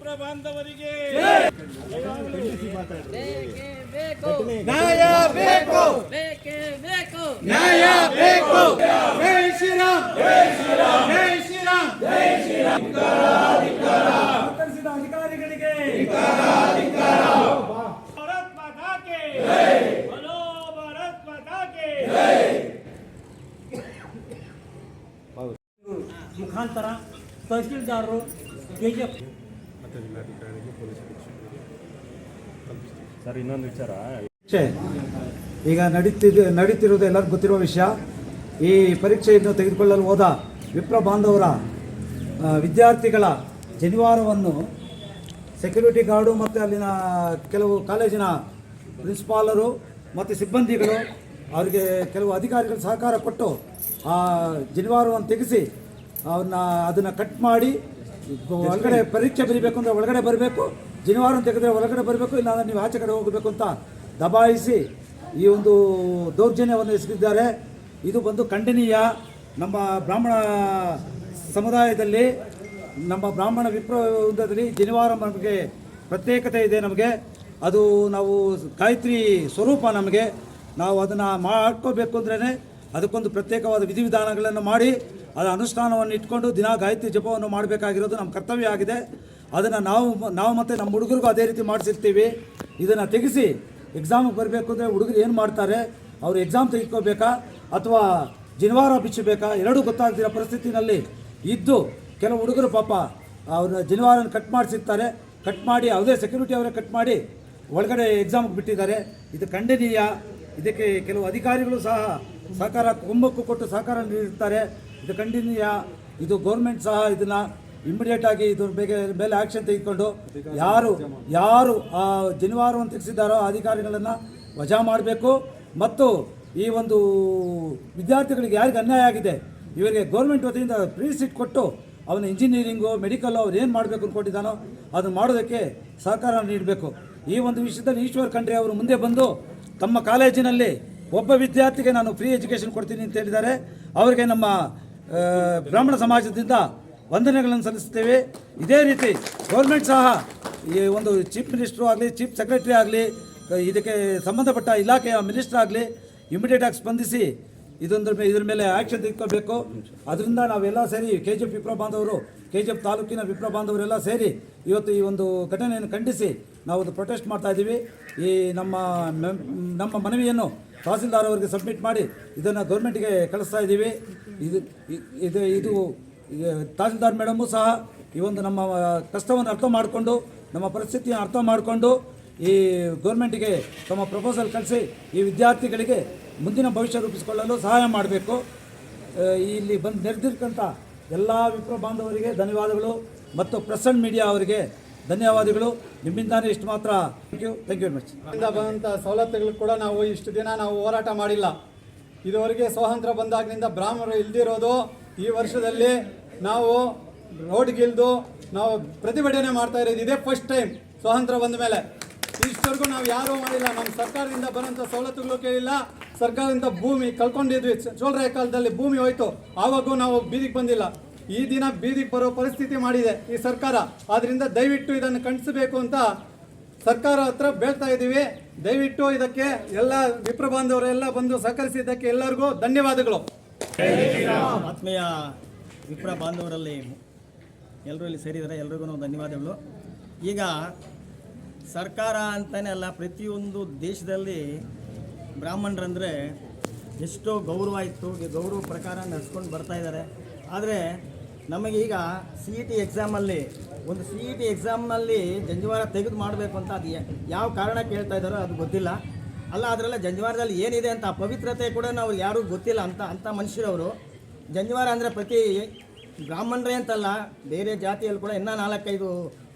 ಮಿತ್ರ ಬಾಂಧವರಿಗೆ ಬೇಕೇ ಬೇಕು ನ್ಯಾಯ ಬೇಕು ಬೇಕೇ ಬೇಕು ನ್ಯಾಯ ಬೇಕು ಜೈ ಶ್ರೀರಾಮ್ ಜೈ ಶ್ರೀರಾಮ್ ಜೈ ಶ್ರೀರಾಮ್ ಜೈ ಶ್ರೀರಾಮ್ ಅಧಿಕಾರಿಗಳಿಗೆ ಭಾರತ್ ಮಾತಾ ಕೆ बोलो ಭಾರತ್ ಮಾತಾ ಕೆ ಮುಖಾಂತರ ತಹಸೀಲ್ದಾರರು ಸರ್, ಇನ್ನೊಂದು ವಿಚಾರ. ಈಗ ನಡೀತಿದೆ, ನಡೀತಿರೋದು ಎಲ್ಲರಿಗೂ ಗೊತ್ತಿರುವ ವಿಷಯ. ಈ ಪರೀಕ್ಷೆಯನ್ನು ತೆಗೆದುಕೊಳ್ಳಲು ಹೋದ ವಿಪ್ರ ಬಾಂಧವರ ವಿದ್ಯಾರ್ಥಿಗಳ ಜನಿವಾರವನ್ನು ಸೆಕ್ಯೂರಿಟಿ ಗಾರ್ಡು ಮತ್ತು ಅಲ್ಲಿನ ಕೆಲವು ಕಾಲೇಜಿನ ಪ್ರಿನ್ಸಿಪಾಲರು ಮತ್ತು ಸಿಬ್ಬಂದಿಗಳು ಅವರಿಗೆ ಕೆಲವು ಅಧಿಕಾರಿಗಳು ಸಹಕಾರ ಕೊಟ್ಟು ಆ ಜನಿವಾರವನ್ನು ತೆಗೆಸಿ ಅವನ್ನ ಅದನ್ನು ಕಟ್ ಮಾಡಿ ಒಳಗಡೆ ಪರೀಕ್ಷೆ ಬರೀಬೇಕು ಅಂದರೆ ಒಳಗಡೆ ಬರಬೇಕು, ಜನವಾರ ತೆಗೆದ್ರೆ ಒಳಗಡೆ ಬರಬೇಕು, ಇಲ್ಲಾಂದ್ರೆ ನೀವು ಆಚೆ ಕಡೆ ಹೋಗಬೇಕು ಅಂತ ದಬಾಯಿಸಿ ಈ ಒಂದು ದೌರ್ಜನ್ಯವನ್ನು ಎಸಗಿದ್ದಾರೆ. ಇದು ಬಂದು ಖಂಡನೀಯ. ನಮ್ಮ ಬ್ರಾಹ್ಮಣ ಸಮುದಾಯದಲ್ಲಿ, ನಮ್ಮ ಬ್ರಾಹ್ಮಣ ವಿಪ್ರ ವೃಂದದಲ್ಲಿ ಜನಿವಾರ ನಮಗೆ ಪ್ರತ್ಯೇಕತೆ ಇದೆ ನಮಗೆ. ಅದು ನಾವು ಗಾಯತ್ರಿ ಸ್ವರೂಪ ನಮಗೆ. ನಾವು ಅದನ್ನು ಮಾಡ್ಕೋಬೇಕು ಅಂದ್ರೇ ಅದಕ್ಕೊಂದು ಪ್ರತ್ಯೇಕವಾದ ವಿಧಿವಿಧಾನಗಳನ್ನು ಮಾಡಿ ಅದರ ಅನುಷ್ಠಾನವನ್ನು ಇಟ್ಕೊಂಡು ದಿನ ಗಾಯತ್ರಿ ಜಪವನ್ನು ಮಾಡಬೇಕಾಗಿರೋದು ನಮ್ಮ ಕರ್ತವ್ಯ ಆಗಿದೆ. ಅದನ್ನು ನಾವು ನಾವು ಮತ್ತು ನಮ್ಮ ಹುಡುಗರಿಗೂ ಅದೇ ರೀತಿ ಮಾಡಿಸಿರ್ತೀವಿ. ಇದನ್ನು ತೆಗೆಸಿ ಎಕ್ಸಾಮಿಗೆ ಬರಬೇಕು ಅಂದರೆ ಹುಡುಗರು ಏನು ಮಾಡ್ತಾರೆ? ಅವರು ಎಕ್ಸಾಮ್ ತೆಗೆದುಕೋಬೇಕಾ? ಅಥವಾ ಜನಿವಾರ ಬಿಚ್ಚಬೇಕಾ ಎರಡೂ ಗೊತ್ತಾಗ್ದಿರೋ ಪರಿಸ್ಥಿತಿನಲ್ಲಿ ಇದ್ದು ಕೆಲವು ಹುಡುಗರು ಪಾಪ ಅವ್ರನ್ನ ಜನಿವಾರನ ಕಟ್ ಮಾಡಿಸಿರ್ತಾರೆ. ಕಟ್ ಮಾಡಿ ಯಾವುದೇ ಸೆಕ್ಯೂರಿಟಿ ಅವರೇ ಕಟ್ ಮಾಡಿ ಒಳಗಡೆ ಎಕ್ಸಾಮ್ಗೆ ಬಿಟ್ಟಿದ್ದಾರೆ. ಇದು ಖಂಡನೀಯ. ಇದಕ್ಕೆ ಕೆಲವು ಅಧಿಕಾರಿಗಳು ಸಹ ಸಹಕಾರ ಕುಂಭಕ್ಕೂ ಕೊಟ್ಟು ಸಹಕಾರ ನೀಡಿರ್ತಾರೆ. ಇದು ಖಂಡನೀಯ ಇದು ಗೌರ್ಮೆಂಟ್ ಸಹ ಇದನ್ನು ಇಮಿಡಿಯೇಟ್ ಆಗಿ ಇದ್ರ ಬಗ್ಗೆ ಮೇಲೆ ಆಕ್ಷನ್ ತೆಗೆದುಕೊಂಡು ಯಾರು ಯಾರು, ಆ, ಜನಿವಾರವನ್ನು ತೆಗೆಸಿದ್ದಾರೋ ಅಧಿಕಾರಿಗಳನ್ನು ವಜಾ ಮಾಡಬೇಕು. ಮತ್ತು ಈ ಒಂದು ವಿದ್ಯಾರ್ಥಿಗಳಿಗೆ ಯಾರಿಗೆ ಅನ್ಯಾಯ ಆಗಿದೆ, ಇವರಿಗೆ ಗೌರ್ಮೆಂಟ್ ವತಿಯಿಂದ ಫ್ರೀ ಸೀಟ್ ಕೊಟ್ಟು ಅವನ ಇಂಜಿನಿಯರಿಂಗು ಮೆಡಿಕಲ್ ಅವ್ರು ಏನು ಮಾಡಬೇಕು ಅಂದ್ಕೊಂಡಿದ್ದಾನೋ ಅದನ್ನು ಮಾಡೋದಕ್ಕೆ ಸಹಕಾರ ನೀಡಬೇಕು. ಈ ಒಂದು ವಿಷಯದಲ್ಲಿ ಈಶ್ವರ್ ಖಂಡ್ರೆ ಅವರು ಮುಂದೆ ಬಂದು ತಮ್ಮ ಕಾಲೇಜಿನಲ್ಲಿ ಒಬ್ಬ ವಿದ್ಯಾರ್ಥಿಗೆ ನಾನು ಫ್ರೀ ಎಜುಕೇಷನ್ ಕೊಡ್ತೀನಿ ಅಂತ ಹೇಳಿದ್ದಾರೆ. ಅವರಿಗೆ ನಮ್ಮ ಬ್ರಾಹ್ಮಣ ಸಮಾಜದಿಂದ ವಂದನೆಗಳನ್ನು ಸಲ್ಲಿಸುತ್ತೇವೆ. ಇದೇ ರೀತಿ ಗೌರ್ಮೆಂಟ್ ಸಹ ಈ ಒಂದು ಚೀಫ್ ಮಿನಿಸ್ಟ್ರು ಆಗಲಿ, ಚೀಫ್ ಸೆಕ್ರೆಟರಿ ಆಗಲಿ ಇದಕ್ಕೆ ಸಂಬಂಧಪಟ್ಟ ಇಲಾಖೆಯ ಮಿನಿಸ್ಟರ್ ಆಗಲಿ ಇಮಿಡಿಯೇಟಾಗಿ ಸ್ಪಂದಿಸಿ ಇದೊಂದ್ರ ಮೇಲೆ ಇದ್ರ ಮೇಲೆ ಆ್ಯಕ್ಷನ್ ತೆಗೆದುಕೋಬೇಕು ಅದರಿಂದ ನಾವೆಲ್ಲ ಸೇರಿ ಕೆ ಜಿ ಎಫ್ ವಿಪ್ರ ಬಾಂಧವರು ಕೆ ಜಿ ಎಫ್ ತಾಲೂಕಿನ ವಿಪ್ರ ಬಾಂಧವರೆಲ್ಲ ಸೇರಿ ಇವತ್ತು ಈ ಒಂದು ಘಟನೆಯನ್ನು ಖಂಡಿಸಿ ನಾವು ಪ್ರೊಟೆಸ್ಟ್ ಮಾಡ್ತಾ ಇದ್ದೀವಿ. ಈ ನಮ್ಮ ನಮ್ಮ ಮನವಿಯನ್ನು ತಹಸೀಲ್ದಾರ್ ಅವರಿಗೆ ಸಬ್ಮಿಟ್ ಮಾಡಿ ಇದನ್ನು ಗೌರ್ಮೆಂಟ್ಗೆ ಕಳಿಸ್ತಾ ಇದ್ದೀವಿ. ಇದು ಇದು ಇದು ತಹಸೀಲ್ದಾರ್ ಮೇಡಮು ಸಹ ಈ ಒಂದು ನಮ್ಮ ಕಷ್ಟವನ್ನು ಅರ್ಥ ಮಾಡಿಕೊಂಡು, ನಮ್ಮ ಪರಿಸ್ಥಿತಿಯನ್ನು ಅರ್ಥ ಮಾಡಿಕೊಂಡು ಈ ಗೌರ್ಮೆಂಟಿಗೆ ತಮ್ಮ ಪ್ರಪೋಸಲ್ ಕಳಿಸಿ ಈ ವಿದ್ಯಾರ್ಥಿಗಳಿಗೆ ಮುಂದಿನ ಭವಿಷ್ಯ ರೂಪಿಸಿಕೊಳ್ಳಲು ಸಹಾಯ ಮಾಡಬೇಕು. ಇಲ್ಲಿ ಬಂದು ನೆರೆದಿರ್ತಕ್ಕಂಥ ಎಲ್ಲ ವಿಪ್ರ ಬಾಂಧವರಿಗೆ ಧನ್ಯವಾದಗಳು. ಮತ್ತು ಪ್ರಸನ್ನ ಮೀಡಿಯಾ ಅವರಿಗೆ ಧನ್ಯವಾದಗಳು. ನಿಮ್ಮಿಂದಾನೇ ಇಷ್ಟು ಮಾತ್ರ. Thank you thank you very much ಬಂದಂಥ ಸವಲತ್ತುಗಳು ಕೂಡ ನಾವು ಇಷ್ಟು ದಿನ ನಾವು ಹೋರಾಟ ಮಾಡಿಲ್ಲ. ಇದುವರೆಗೆ ಸ್ವಾತಂತ್ರ್ಯ ಬಂದಾಗಿನಿಂದ ಬ್ರಾಹ್ಮಣರು ಇಲ್ದಿರೋದು. ಈ ವರ್ಷದಲ್ಲಿ ನಾವು ರೋಡ್ಗಿಲ್ದು ನಾವು ಪ್ರತಿಭಟನೆ ಮಾಡ್ತಾ ಇರೋದು. ಇದೇ ಫಸ್ಟ್ ಟೈಮ್ ಸ್ವಾತಂತ್ರ್ಯ ಬಂದ ಮೇಲೆ. ಇಷ್ಟವರೆಗೂ ನಾವು ಯಾರೂ ಮಾಡಿಲ್ಲ. ನಮ್ಮ ಸರ್ಕಾರದಿಂದ ಬರೋಂಥ ಸವಲತ್ತುಗಳು ಕೇಳಿಲ್ಲ. ಸರ್ಕಾರದಿಂದ ಭೂಮಿ ಕಳ್ಕೊಂಡಿದ್ವಿ. ಚೋಳರ ಕಾಲದಲ್ಲಿ ಭೂಮಿ ಹೋಯ್ತು. ಆವಾಗೂ ನಾವು ಬೀದಿಗೆ ಬಂದಿಲ್ಲ. ಈ ದಿನ ಬೀದಿಗೆ ಬರೋ ಪರಿಸ್ಥಿತಿ ಮಾಡಿದೆ ಈ ಸರ್ಕಾರ. ಆದ್ದರಿಂದ ದಯವಿಟ್ಟು ಇದನ್ನು ಖಂಡಿಸಬೇಕು ಅಂತ ಸರ್ಕಾರ ಹತ್ರ ಬೇಳ್ತಾ ಇದ್ದೀವಿ. ದಯವಿಟ್ಟು ಇದಕ್ಕೆ ಎಲ್ಲ ವಿಪ್ರ ಬಾಂಧವರೆಲ್ಲ ಬಂದು ಸಹಕರಿಸಿದ್ದಕ್ಕೆ ಎಲ್ಲರಿಗೂ ಧನ್ಯವಾದಗಳು. ಆತ್ಮೀಯ ವಿಪ್ರ ಬಾಂಧವರಲ್ಲಿ ಎಲ್ಲರೂ ಇಲ್ಲಿ ಸೇರಿದರೆ ಎಲ್ರಿಗೂ ಧನ್ಯವಾದಗಳು. ಈಗ ಸರ್ಕಾರ ಅಂತಲೇ ಅಲ್ಲ, ಪ್ರತಿಯೊಂದು ದೇಶದಲ್ಲಿ ಬ್ರಾಹ್ಮಣರಂದರೆ ಎಷ್ಟೋ ಗೌರವ ಇತ್ತು. ಈ ಗೌರವ ಪ್ರಕಾರ ನಡೆಸ್ಕೊಂಡು ಬರ್ತಾ ಇದ್ದಾರೆ. ಆದರೆ ನಮಗೀಗ ಸಿ ಇ ಟಿ ಎಕ್ಸಾಮಲ್ಲಿ ಒಂದು ಸಿ ಇ ಟಿ ಎಕ್ಸಾಮ್ನಲ್ಲಿ ಜಂಜವಾರ ತೆಗೆದು ಮಾಡಬೇಕು ಅಂತ ಅದು ಯಾವ ಕಾರಣ ಕೇಳ್ತಾ ಇದ್ದಾರೋ ಅದು ಗೊತ್ತಿಲ್ಲ. ಅಲ್ಲ, ಅದರಲ್ಲ ಜಂಜವಾರದಲ್ಲಿ ಏನಿದೆ ಅಂತ, ಪವಿತ್ರತೆ ಕೂಡ ನಾವು ಯಾರಿಗೂ ಗೊತ್ತಿಲ್ಲ ಅಂತ ಅಂಥ ಮನುಷ್ಯರವರು. ಜಂಜವಾರ ಅಂದರೆ ಪ್ರತಿ ಬ್ರಾಹ್ಮಣರೇ ಅಂತಲ್ಲ, ಬೇರೆ ಜಾತಿಯಲ್ಲಿ ಕೂಡ ಇನ್ನೂ ನಾಲ್ಕೈದು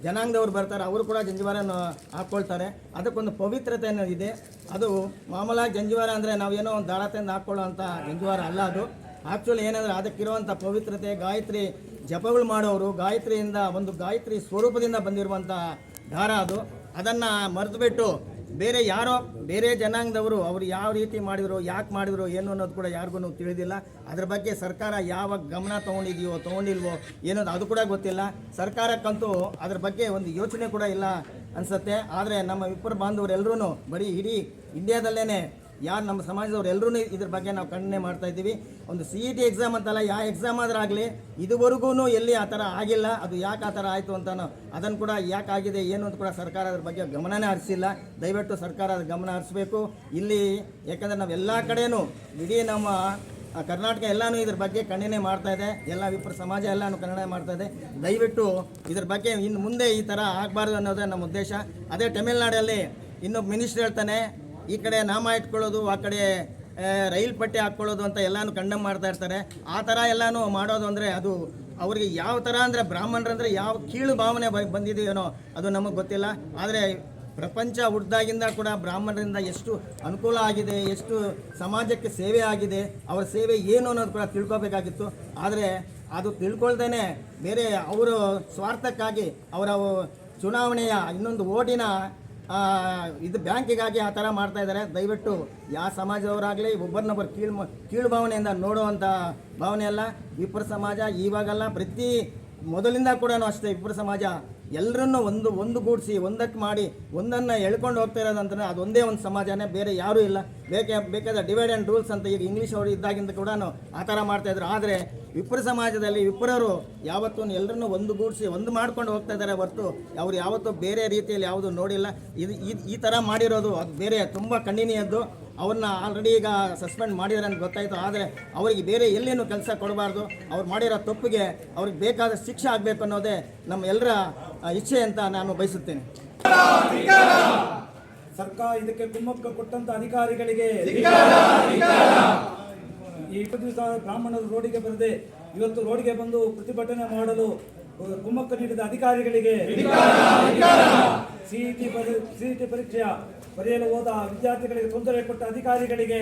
ಜನಾಂಗದವ್ರು ಬರ್ತಾರೆ, ಅವರು ಕೂಡ ಜಂಜವಾರನ ಹಾಕ್ಕೊಳ್ತಾರೆ ಅದಕ್ಕೊಂದು ಪವಿತ್ರತೆ ಅನ್ನೋದಿದೆ ಅದು ಮಾಮೂಲಾಗಿ ಜಂಜವಾರ ಅಂದರೆ ನಾವೇನೋ ಒಂದು ದಾಳತೆಯಿಂದ ಹಾಕ್ಕೊಳ್ಳೋ ಅಂಥ ಜಂಜವಾರ ಅಲ್ಲ ಅದು. ಆ್ಯಕ್ಚುಲಿ ಏನಂದರೆ ಅದಕ್ಕಿರುವಂಥ ಪವಿತ್ರತೆ, ಗಾಯತ್ರಿ ಜಪಗಳು ಮಾಡೋರು, ಗಾಯತ್ರಿಯಿಂದ ಒಂದು ಗಾಯತ್ರಿ ಸ್ವರೂಪದಿಂದ ಬಂದಿರುವಂಥ ದಾರ ಅದು. ಅದನ್ನು ಮರೆತುಬಿಟ್ಟು ಬೇರೆ ಯಾರೋ, ಬೇರೆ ಜನಾಂಗದವರು ಅವರು ಯಾವ ರೀತಿ ಮಾಡಿದ್ರು, ಯಾಕೆ ಮಾಡಿದ್ರು, ಏನು ಅನ್ನೋದು ಕೂಡ ಯಾರಿಗೂ ತಿಳಿದಿಲ್ಲ. ಅದ್ರ ಬಗ್ಗೆ ಸರ್ಕಾರ ಯಾವ ಗಮನ ತೊಗೊಂಡಿದೆಯೋ, ತೊಗೊಂಡಿಲ್ವೋ ಏನೋ ಅದು ಕೂಡ ಗೊತ್ತಿಲ್ಲ. ಸರ್ಕಾರಕ್ಕಂತೂ ಅದ್ರ ಬಗ್ಗೆ ಒಂದು ಯೋಚನೆ ಕೂಡ ಇಲ್ಲ ಅನಿಸುತ್ತೆ. ಆದರೆ ನಮ್ಮ ವಿಪ್ರ ಬಾಂಧವರೆಲ್ಲರೂ ಬರೀ ಇಡೀ ಇಂಡಿಯಾದಲ್ಲೇ ಯಾರು ನಮ್ಮ ಸಮಾಜದವ್ರು ಎಲ್ಲರೂ ಇದ್ರ ಬಗ್ಗೆ ನಾವು ಖಂಡನೆ ಮಾಡ್ತಾ ಇದ್ದೀವಿ. ಒಂದು ಸಿ ಇ ಟಿ ಎಕ್ಸಾಮ್ ಅಂತಲ್ಲ ಯಾವ ಎಕ್ಸಾಮ್ ಆಗಲಿ ಇದುವರೆಗೂ ಎಲ್ಲಿ ಆ ಥರ ಆಗಿಲ್ಲ, ಅದು ಯಾಕೆ ಆ ಥರ ಆಯಿತು ಅಂತ ಅದನ್ನು ಕೂಡ ಯಾಕೆ ಆಗಿದೆ, ಏನು ಅಂತ ಕೂಡ ಸರ್ಕಾರ ಅದ್ರ ಬಗ್ಗೆ ಗಮನನೇ ಹರಿಸಿಲ್ಲ. ದಯವಿಟ್ಟು ಸರ್ಕಾರ ಅದ್ರ ಗಮನ ಹರಿಸ್ಬೇಕು. ಇಲ್ಲಿ ಯಾಕಂದರೆ ನಾವು ಎಲ್ಲ ಕಡೆಯೂ ಇಡೀ ನಮ್ಮ ಕರ್ನಾಟಕ ಎಲ್ಲಾನು ಇದ್ರ ಬಗ್ಗೆ ಖಂಡನೆ ಮಾಡ್ತಾ ಇದೆ. ಎಲ್ಲ ವಿಪ್ರ ಸಮಾಜ ಎಲ್ಲಾನು ಖಂಡನೆ ಮಾಡ್ತಾ ಇದೆ. ದಯವಿಟ್ಟು ಇದ್ರ ಬಗ್ಗೆ ಇನ್ನು ಮುಂದೆ ಈ ಥರ ಆಗಬಾರ್ದು ಅನ್ನೋದೇ ನಮ್ಮ ಉದ್ದೇಶ. ಅದೇ ತಮಿಳ್ನಾಡಲ್ಲಿ ಇನ್ನೊಬ್ಬ ಮಿನಿಸ್ಟರ್ ಹೇಳ್ತಾನೆ ಈ ಕಡೆ ನಾಮ ಇಟ್ಕೊಳ್ಳೋದು, ಆ ಕಡೆ ರೈಲ್ ಪಟ್ಟಿ ಹಾಕ್ಕೊಳ್ಳೋದು ಅಂತ ಎಲ್ಲಾನು ಕಂಡಮ್ ಮಾಡ್ತಾ ಇರ್ತಾರೆ. ಆ ಥರ ಎಲ್ಲಾನು ಮಾಡೋದು ಅಂದರೆ ಅದು ಅವ್ರಿಗೆ ಯಾವ ಥರ ಅಂದರೆ ಬ್ರಾಹ್ಮಣರಂದರೆ ಯಾವ ಕೀಳು ಭಾವನೆ ಬಂದಿದೆಯೇನೋ ಅದು ನಮಗೆ ಗೊತ್ತಿಲ್ಲ. ಆದರೆ ಪ್ರಪಂಚ ಹುಡ್ದಾಗಿಂದ ಕೂಡ ಬ್ರಾಹ್ಮಣರಿಂದ ಎಷ್ಟು ಅನುಕೂಲ ಆಗಿದೆ, ಎಷ್ಟು ಸಮಾಜಕ್ಕೆ ಸೇವೆ ಆಗಿದೆ, ಅವರ ಸೇವೆ ಏನು ಅನ್ನೋದು ಕೂಡ ತಿಳ್ಕೊಬೇಕಾಗಿತ್ತು. ಆದರೆ ಅದು ತಿಳ್ಕೊಳ್ದೇನೆ ಬೇರೆ ಅವರು ಸ್ವಾರ್ಥಕ್ಕಾಗಿ ಅವರ ಚುನಾವಣೆಯ ಇನ್ನೊಂದು ಓಟಿನ ಇದು ಬ್ಯಾಂಕಿಗಾಗಿ ಆ ಥರ ಮಾಡ್ತಾ ಇದ್ದಾರೆ. ದಯವಿಟ್ಟು ಯಾವ ಸಮಾಜದವರಾಗಲಿ, ಒಬ್ಬರನ್ನೊಬ್ಬರು ಕೀಳು ಕೀಳು ಭಾವನೆಯಿಂದ ನೋಡುವಂಥ ಭಾವನೆ ಅಲ್ಲ. ವಿಪ್ರ ಸಮಾಜ ಇವಾಗಲ್ಲ ಪ್ರತಿ ಮೊದಲಿಂದ ಕೂಡ ಅಷ್ಟೇ ವಿಪ್ರ ಸಮಾಜ ಎಲ್ಲರನ್ನೂ ಒಂದು ಒಂದುಗೂಡಿಸಿ ಒಂದಕ್ಕೆ ಮಾಡಿ, ಒಂದನ್ನು ಎಳ್ಕೊಂಡು ಹೋಗ್ತಾ ಇರೋದಂತಂದ್ರೆ ಅದೊಂದೇ ಒಂದು ಸಮಾಜನೇ, ಬೇರೆ ಯಾರೂ ಇಲ್ಲ. ಬೇಕೇ ಬೇಕಾದ ಡಿವೈಡ್ ಆ್ಯಂಡ್ ರೂಲ್ಸ್ ಅಂತ ಈಗ ಇಂಗ್ಲೀಷ್ ಅವರು ಇದ್ದಾಗಿಂದ ಕೂಡ ಆ ಥರ ಮಾಡ್ತಾಯಿದ್ರು ಆದರೆ ವಿಪ್ರ ಸಮಾಜದಲ್ಲಿ ವಿಪ್ರರು ಯಾವತ್ತೂ ಎಲ್ಲರನ್ನೂ ಒಂದುಗೂಡಿಸಿ ಒಂದು ಮಾಡ್ಕೊಂಡು ಹೋಗ್ತಾ ಇದ್ದಾರೆ ಹೊರತು ಅವ್ರು ಯಾವತ್ತೂ ಬೇರೆ ರೀತಿಯಲ್ಲಿ ಯಾವುದು ನೋಡಿಲ್ಲ. ಇದು ಈ- ಥರ ಮಾಡಿರೋದು ಅದು ಬೇರೆ ತುಂಬ ಖಂಡನೀಯದ್ದು ಅವ್ರನ್ನ ಆಲ್ರೆಡಿ ಈಗ ಸಸ್ಪೆಂಡ್ ಮಾಡಿದ್ದಾರೆ ಅಂತ ಗೊತ್ತಾಯಿತು. ಆದರೆ ಅವರಿಗೆ ಬೇರೆ ಎಲ್ಲೇನು ಕೆಲಸ ಕೊಡಬಾರ್ದು? ಅವ್ರು ಮಾಡಿರೋ ತಪ್ಪಿಗೆ ಅವ್ರಿಗೆ ಬೇಕಾದ ಶಿಕ್ಷೆ ಆಗಬೇಕು ಅನ್ನೋದೇ ನಮ್ಮ ಎಲ್ಲರ ಇಚ್ಛೆ ಅಂತ ನಾನು ಬಯಸುತ್ತೇನೆ. ಸರ್ಕಾರ ಇದಕ್ಕೆ ಕುಮ್ಮಕ್ಕ ಕೊಟ್ಟಂತ ಅಧಿಕಾರಿಗಳಿಗೆ ಈ ಇಪ್ಪತ್ತು ದಿವಸ ಬ್ರಾಹ್ಮಣರು ರೋಡಿಗೆ ಬರದೆ ಇವತ್ತು ರೋಡಿಗೆ ಬಂದು ಪ್ರತಿಭಟನೆ ಮಾಡಲು ಕುಮ್ಮಕ್ಕ ನೀಡಿದ ಅಧಿಕಾರಿಗಳಿಗೆ ಸಿಇಟಿ ಸಿಇಟಿ ಪರೀಕ್ಷೆಯ ಬರೆಯಲು ಹೋದ ವಿದ್ಯಾರ್ಥಿಗಳಿಗೆ ತೊಂದರೆ ಕೊಟ್ಟ ಅಧಿಕಾರಿಗಳಿಗೆ